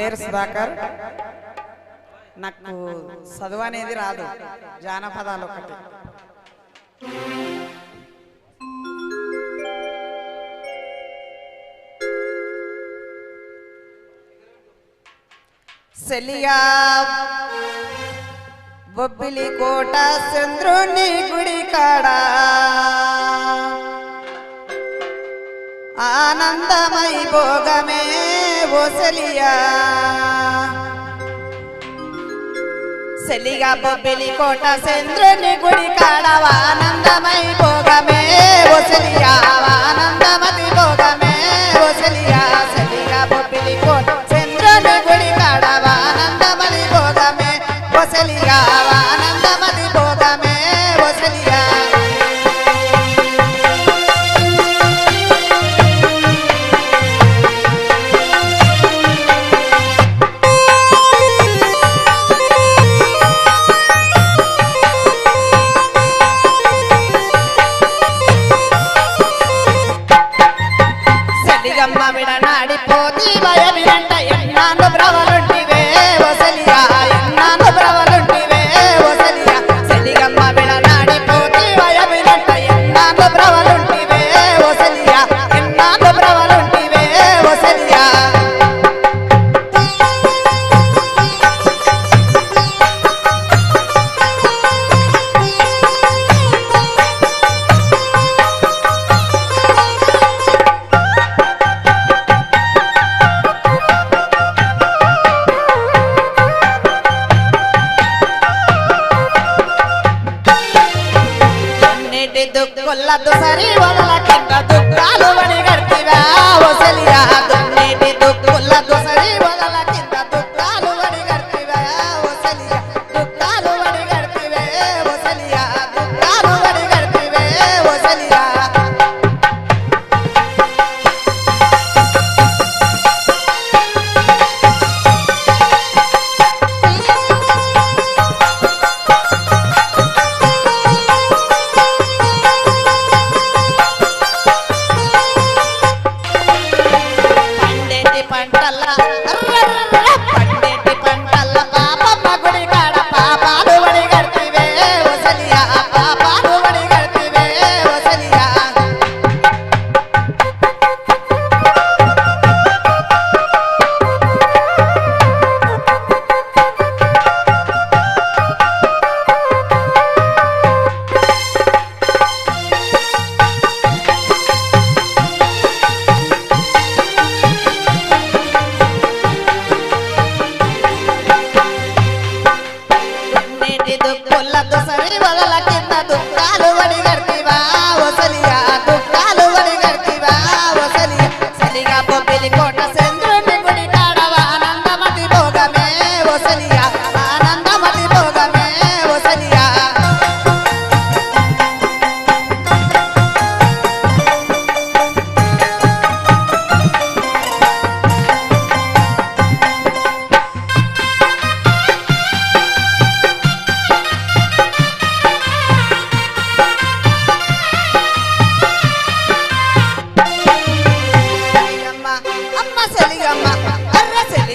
పేరు సుధాకర్. నాకు చదువు అనేది రాదు. జానపదాలు ఒకటి. సెలియా బొబ్బిలి కోట చంద్రుని గుడి కాడా. ఆనందమై భోగమే ఓసలియా. సెలిగా బొబ్బిలి కోట చంద్రుని గుడి కాడవానందమై భోగమే ఓసలియా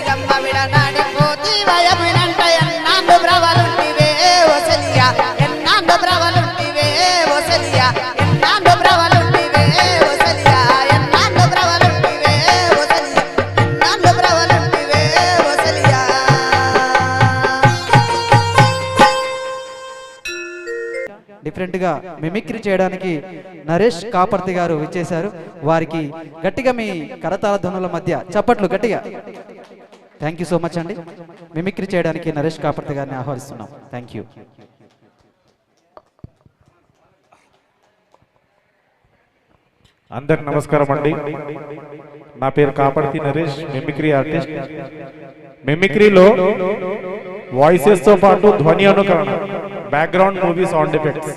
అర్ర విడనాడి పోతి ఎన్నాండు బ్రవలుంటివే ఎన్నాండు బ్రవలుంటివే ఎన్నాండు బ్రవలుంటివే ఎన్నాండు బ్రవలుంటివే ఎన్నాండు బ్రవలుంటివే డిఫరెంట్గా మిమిక్రీ చేయడానికి నరేష్ కాపర్తి గారు విచ్చేశారు. వారికి గట్టిగా మీ కరతాల ధ్వనుల మధ్య చప్పట్లు గట్టిగా. థ్యాంక్ యూ సో మచ్ అండి మిమిక్రీ చేయడానికి నరేష్ కాపర్తి గారిని ఆహ్వానిస్తున్నాం. థ్యాంక్ యూ అందరికి నమస్కారం అండి. నా పేరు కాపర్తి నరేష్ మిమిక్రీ ఆర్టిస్ట్ మిమిక్రీలో వాయిసెస్తో పాటు ధ్వని అనుకరణ బ్యాక్గ్రౌండ్ మూవీ సౌండ్ ఎఫెక్ట్స్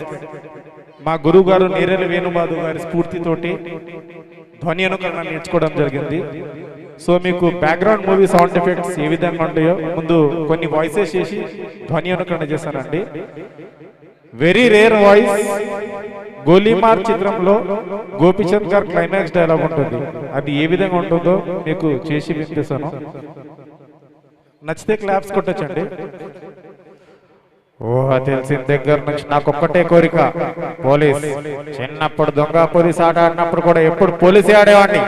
మా గురువు గారు నేరేల వేణుబాదు గారి స్ఫూర్తితోటి ధ్వని అనుకరణ నేర్చుకోవడం జరిగింది. సో మీకు బ్యాక్గ్రౌండ్ మూవీ సౌండ్ ఎఫెక్ట్స్ ఏ విధంగా ఉంటాయో ముందు కొన్ని వాయిసెస్ చేసి ధ్వని అనుకరణ చేశానండి వెరీ రేర్ వాయిస్ గోలీమార్ చిత్రంలో గోపిచంద్ గారు క్లైమాక్స్ డైలాగ్ ఉంటుంది. అది ఏ విధంగా ఉంటుందో మీకు చేసి వినిపిస్తాను. నచ్చితే క్లాప్స్ కొట్టచ్చండి. ఊహ తెలిసిన దగ్గర నుంచి నాకు ఒక్కటే కోరిక. పోలీస్ చిన్నప్పుడు దొంగ పోలీస్ ఆట ఆడినప్పుడు కూడా ఎప్పుడు పోలీసే ఆడేవాడిని.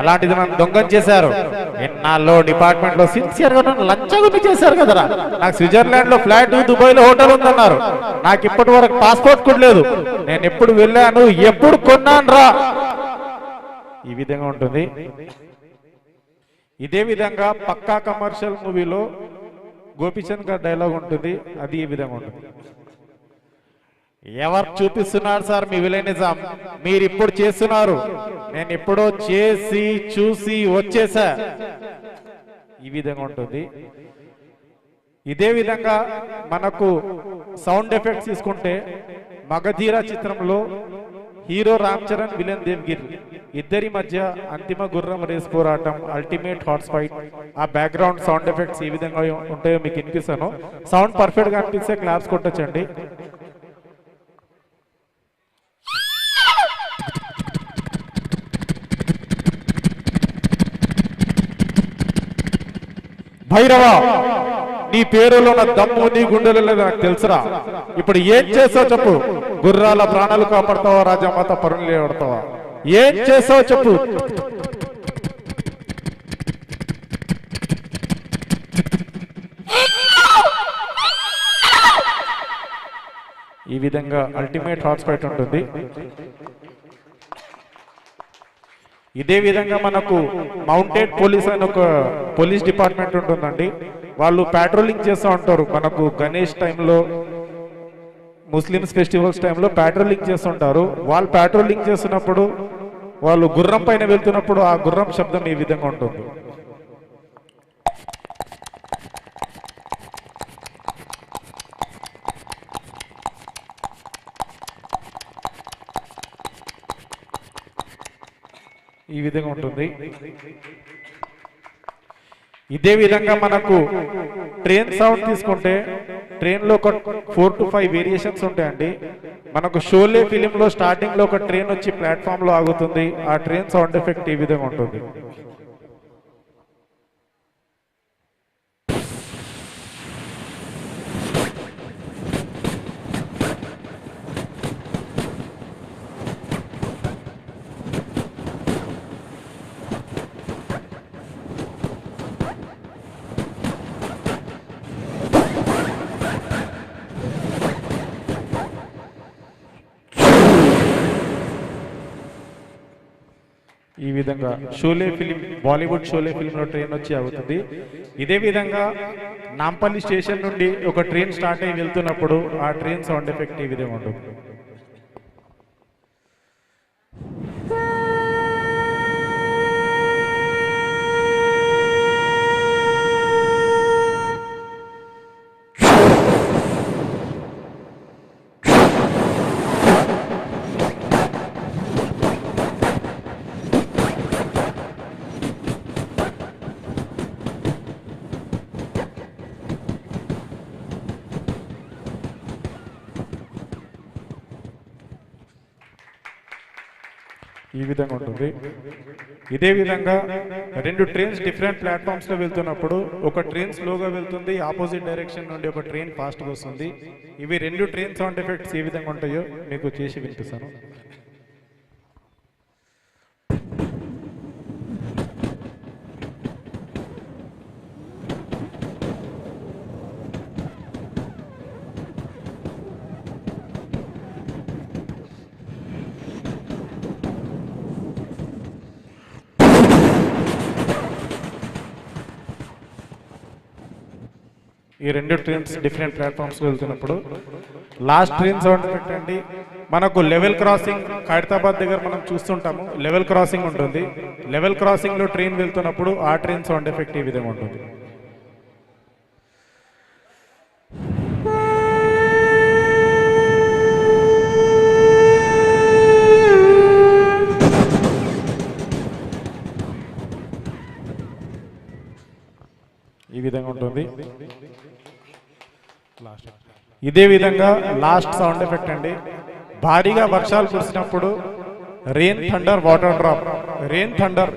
అలాంటిది నన్ను దొంగం చేశారు. ఎన్నాళ్ళు డిపార్ట్మెంట్లో సిన్సియర్గా నన్ను లంచగొని చేశారు కదరా. నాకు స్విట్జర్లాండ్లో ఫ్లాట్ దుబాయ్లో హోటల్ ఉందన్నారు. నాకు ఇప్పటి వరకు పాస్పోర్ట్ కూడా లేదు. నేను ఎప్పుడు వెళ్ళాను ఎప్పుడు కొన్నాను రా. ఈ విధంగా ఉంటుంది. ఇదే విధంగా పక్కా కమర్షియల్ మూవీలో గోపిచంద్ గారి డైలాగ్ ఉంటుంది. అది ఈ విధంగా ఉంటుంది. ఎవరు చూపిస్తున్నారు సార్ మీ విలనిజం మీరు ఇప్పుడు చేస్తున్నారు. నేను ఎప్పుడో చేసి చూసి వచ్చేసా. ఈ విధంగా ఉంటుంది. ఇదే విధంగా మనకు సౌండ్ ఎఫెక్ట్స్ తీసుకుంటే మగధీరా చిత్రంలో హీరో రామ్ చరణ్ విలన్ దేవ్గిరి. ఇద్దరి మధ్య అంతిమ గుర్రం రేస్ పోరాటం అల్టిమేట్ హార్స్ ఫైట్ ఆ బ్యాక్గ్రౌండ్ సౌండ్ ఎఫెక్ట్స్ ఏ విధంగా ఉంటాయో మీకు వినిపిస్తాను. సౌండ్ పర్ఫెక్ట్గా అనిపిస్తే క్లాప్స్ కొట్టచ్చండి. భైరవ నీ పేరులో ఉన్న దమ్ము నీ గుండెలు లేదు నాకు తెలుసురా. ఇప్పుడు ఏం చేసావు చెప్పు. గుర్రాల ప్రాణాలు కాపాడతావా రాజమాత పరులు లేవడతావా? ఏం చేసావు చెప్పు. ఈ విధంగా అల్టిమేట్ హాట్స్పాట్ ఉంటుంది. ఇదే విధంగా మనకు మౌంటెడ్ పోలీస్ అని ఒక పోలీస్ డిపార్ట్మెంట్ ఉంటుందండి. వాళ్ళు పాట్రోలింగ్ చేస్తూ ఉంటారు. మనకు గణేష్ టైంలో ముస్లిమ్స్ ఫెస్టివల్స్ టైంలో ప్యాట్రోలింగ్ చేస్తుంటారు. వాళ్ళు ప్యాట్రోలింగ్ చేస్తున్నప్పుడు వాళ్ళు గుర్రం పైన వెళ్తున్నప్పుడు ఆ గుర్రం శబ్దం ఈ విధంగా ఉంటుంది. ఈ విధంగా ఉంటుంది. ఇదే విధంగా మనకు ట్రైన్ సౌండ్ తీసుకుంటే ట్రైన్లో ఒక ఫోర్ టు ఫైవ్ వేరియేషన్స్ ఉంటాయండి. మనకు షోలే ఫిలిం లో స్టార్టింగ్లో ఒక ట్రైన్ వచ్చి ప్లాట్ఫామ్లో ఆగుతుంది. ఆ ట్రైన్ సౌండ్ ఎఫెక్ట్ ఈ విధంగా ఉంటుంది. విధంగా షోలే ఫిలిం బాలీవుడ్ షోలే ఫిలింలో ట్రైన్ వచ్చి అవుతుంది ఇదే విధంగా నాంపల్లి స్టేషన్ నుండి ఒక ట్రైన్ స్టార్ట్ అయ్యి వెళ్తున్నప్పుడు ఆ ట్రైన్ సౌండ్ ఎఫెక్ట్ ఈ విధంగా ఉంటుంది. ఈ విధంగా ఉంటుంది ఇదే విధంగా రెండు ట్రైన్స్ డిఫరెంట్ ప్లాట్ఫామ్స్లో వెళ్తున్నప్పుడు ఒక ట్రైన్ స్లోగా వెళ్తుంది ఆపోజిట్ డైరెక్షన్ నుండి ఒక ట్రైన్ ఫాస్ట్గా వస్తుంది. ఇవి రెండు ట్రైన్ సౌండ్ ఎఫెక్ట్స్ ఏ విధంగా ఉంటాయో మీకు చేసి వినిపిస్తాను. ఈ రెండు ట్రైన్స్ డిఫరెంట్ ప్లాట్ఫామ్స్ వెళ్తున్నప్పుడు లాస్ట్ ట్రైన్ సౌండ్ ఎఫెక్ట్ అండి. మనకు లెవెల్ క్రాసింగ్ ఖైరతాబాద్ దగ్గర మనం చూస్తుంటాము. లెవెల్ క్రాసింగ్ ఉంటుంది. లెవెల్ క్రాసింగ్లో ట్రైన్ వెళ్తున్నప్పుడు ఆ ట్రైన్ సౌండ్ ఎఫెక్ట్ ఈ విధంగా ఉంటుంది. విధంగా ఉంటుంది. ఇదే విధంగా లాస్ట్ సౌండ్ ఎఫెక్ట్ అండి. భారీగా వర్షాలు కురిసినప్పుడు rain thunder water drop rain thunder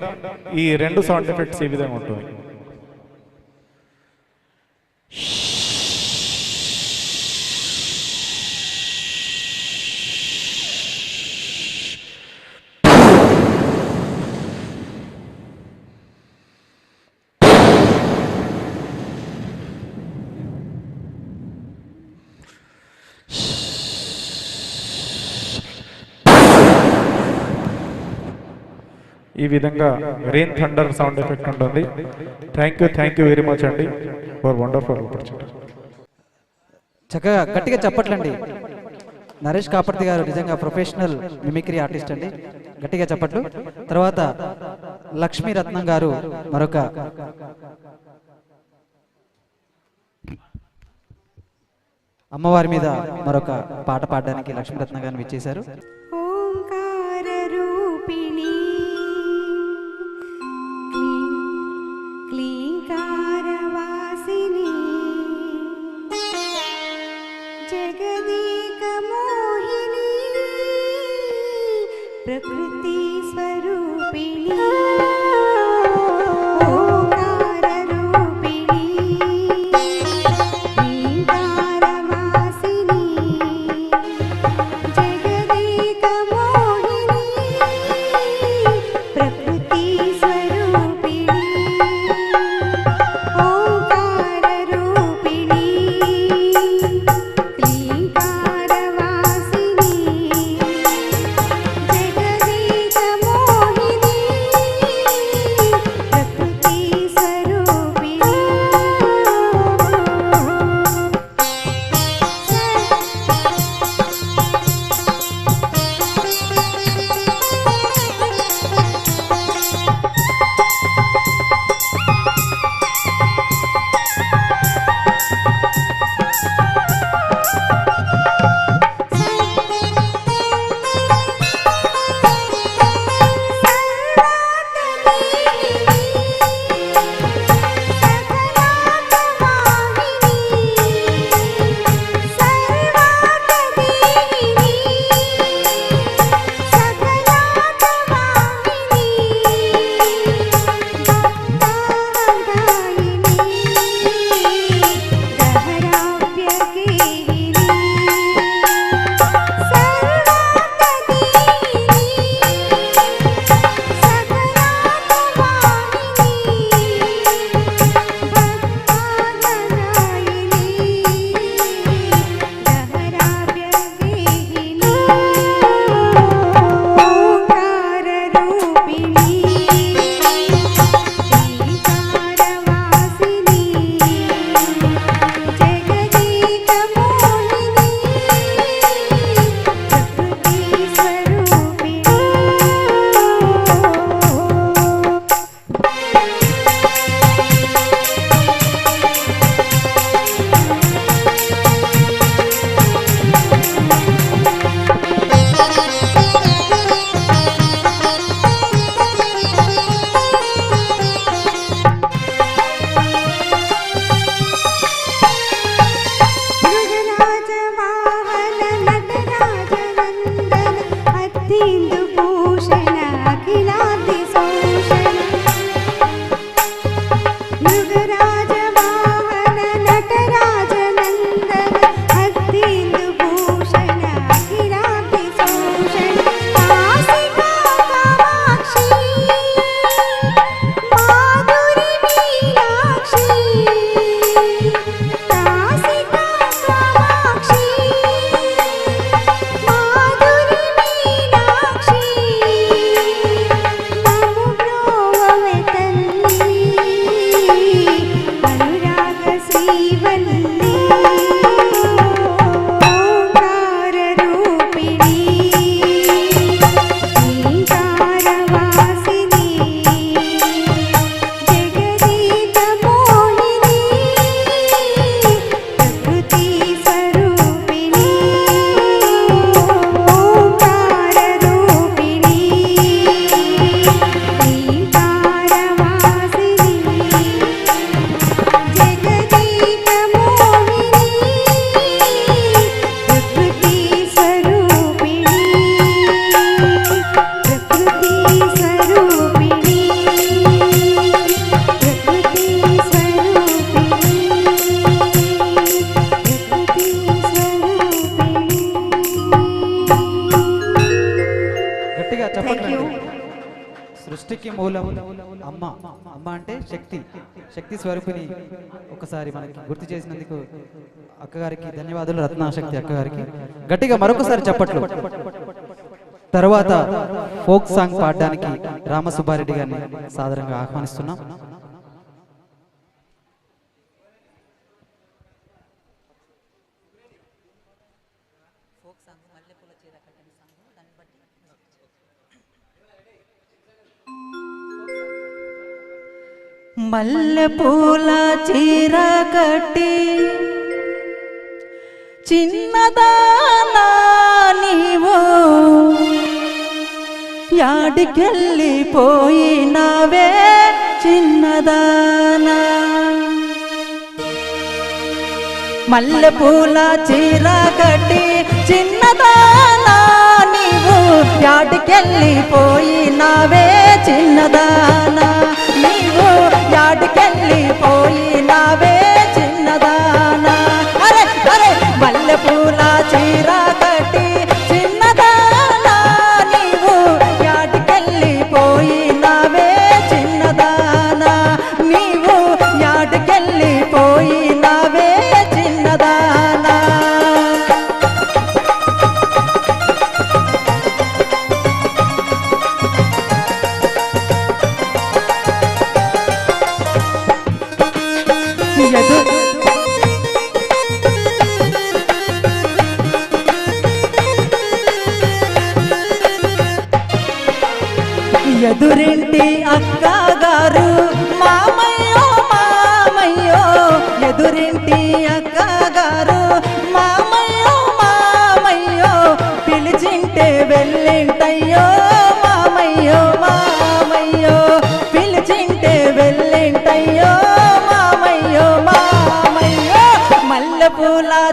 ఈ రెండు సౌండ్ ఎఫెక్ట్స్ ఈ విధంగా ఉంటుంది. ఈ విధంగా రెయిన్ థండర్ సౌండ్ ఎఫెక్ట్ ఉంటుంది. Thank you thank you very much అండి. ఫర్ వండర్ఫుల్ ఆపర్చునిటీ చక్కగా గట్టిగా చెప్పట్లండి. నరేష్ కాపర్తి గారు నిజంగా ప్రొఫెషనల్ మిమిక్రీ ఆర్టిస్ట్ అండి. గట్టిగా చెప్పట్లు. తర్వాత లక్ష్మీ రత్నం గారు మరొక అమ్మవారి మీద మరొక పాట పాడడానికి లక్ష్మీరత్న గారిని విచ్చేశారు. Приплетает శక్తి శక్తి స్వరూపిని ఒకసారి మనకి గుర్తు చేసినందుకు అక్కగారికి ధన్యవాదాలు రత్నాశక్తి అక్కగారికి. గట్టిగా మరొకసారి చెప్పట్లు. తర్వాత ఫోక్ సాంగ్ పాడడానికి రామసుబ్బారెడ్డి గారిని సాధారణంగా ఆహ్వానిస్తున్నాం. మల్లెపూల చీర కట్టి చిన్నదానా నీవు యాడికెళ్ళిపోయినావే చిన్నదానా మల్లెపూల చీర కట్టి చిన్నదానా నీవు యాటికెళ్ళిపోయినావే చిన్నదానా నీవు యాటికెళ్ళిపోయినావే చిన్నదానా. అరే అరే మల్లెపూల చీరా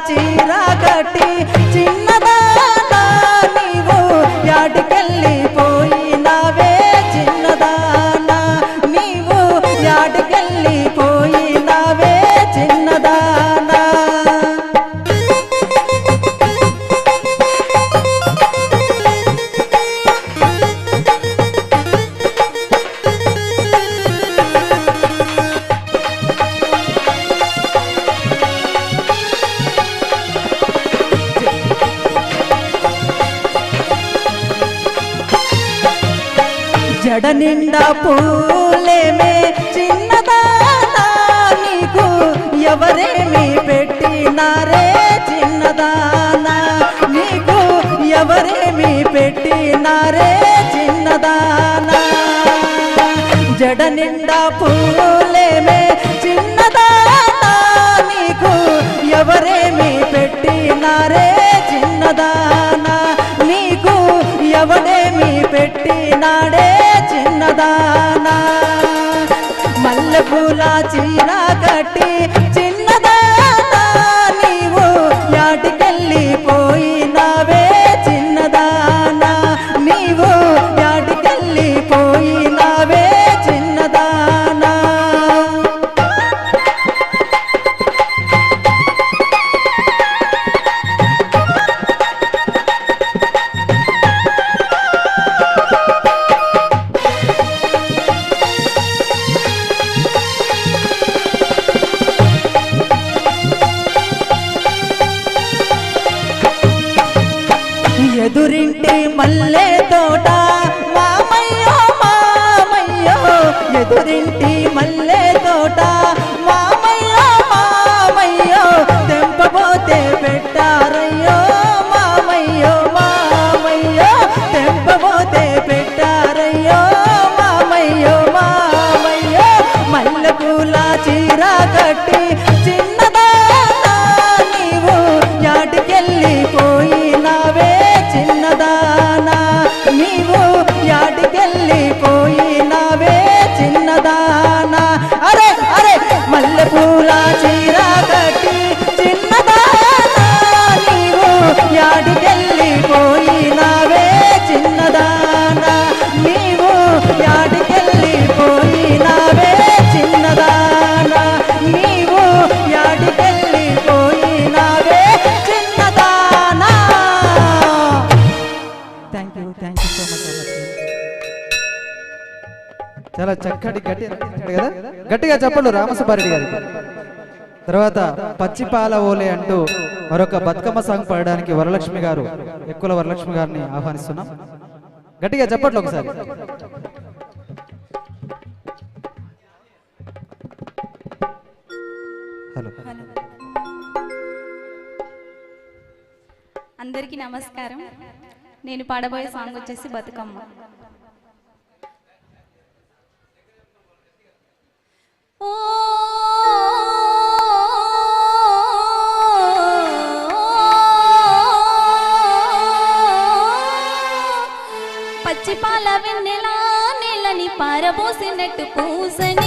మల్లెపూల ఎవరేమి పెట్టినారే చిన్నదాన? నీకు ఎవరేమి పెట్టినారే చిన్నదాన? జడ నిండా పూలేమే చిన్నదాన? నీకు ఎవరేమి పెట్టినారే చిన్నదాన? నీకు ఎవడేమి పెట్టినాడే చిన్నదాన? మల్లెపూల చీర కట్టి చెప్పాడు కదా? గట్టిగా చెప్పండు రామసుబారెడ్డి గారు తర్వాత పచ్చిపాల ఓలే అంటూ మరొక బతుకమ్మ సాంగ్ పాడడానికి వరలక్ష్మి గారు ఎక్కువ వరలక్ష్మి గారిని ఆహ్వానిస్తున్నాం. గట్టిగా చెప్పట్లు ఒకసారి. హలో. అందరికీ నమస్కారం. నేను పాడబోయే సాంగ్ వచ్చేసి బతుకమ్మ. పచ్చిపాల వెన్నెలా నీళ్ళని పారబోసినట్టు పూసని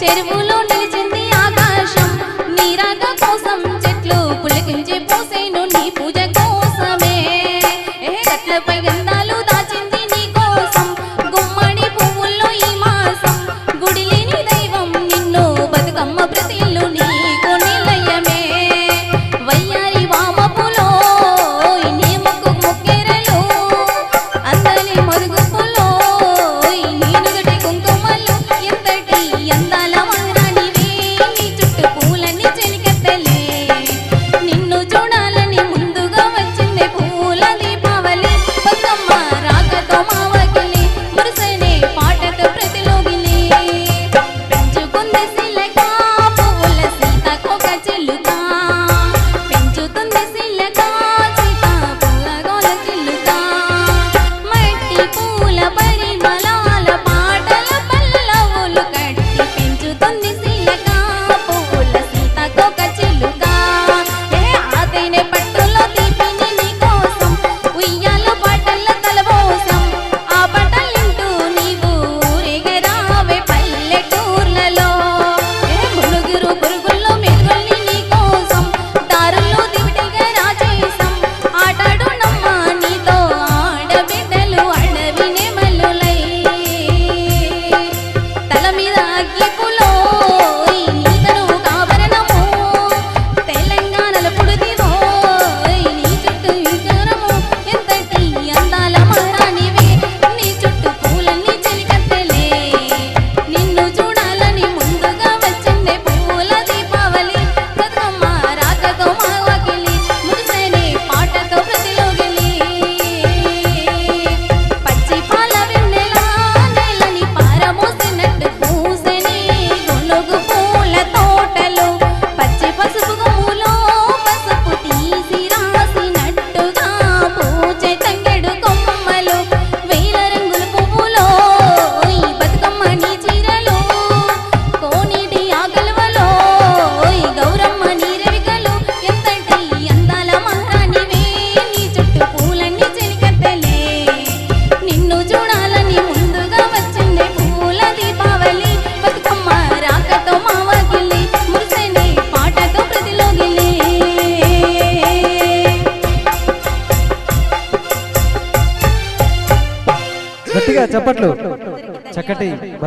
చెరువులో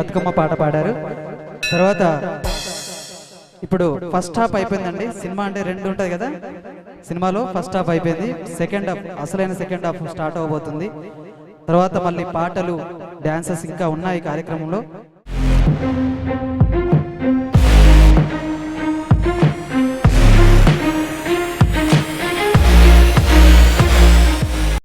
బతుకమ్మ పాట పాడారు. తర్వాత ఇప్పుడు ఫస్ట్ హాఫ్ అయిపోయిందండి. సినిమా అంటే రెండు ఉంటుంది కదా? సినిమాలో ఫస్ట్ హాఫ్ అయిపోయింది. సెకండ్ హాఫ్ అసలైన సెకండ్ హాఫ్ స్టార్ట్ అవబోతుంది. తర్వాత మళ్ళీ పాటలు డాన్సెస్ ఇంకా ఉన్నాయి కార్యక్రమంలో.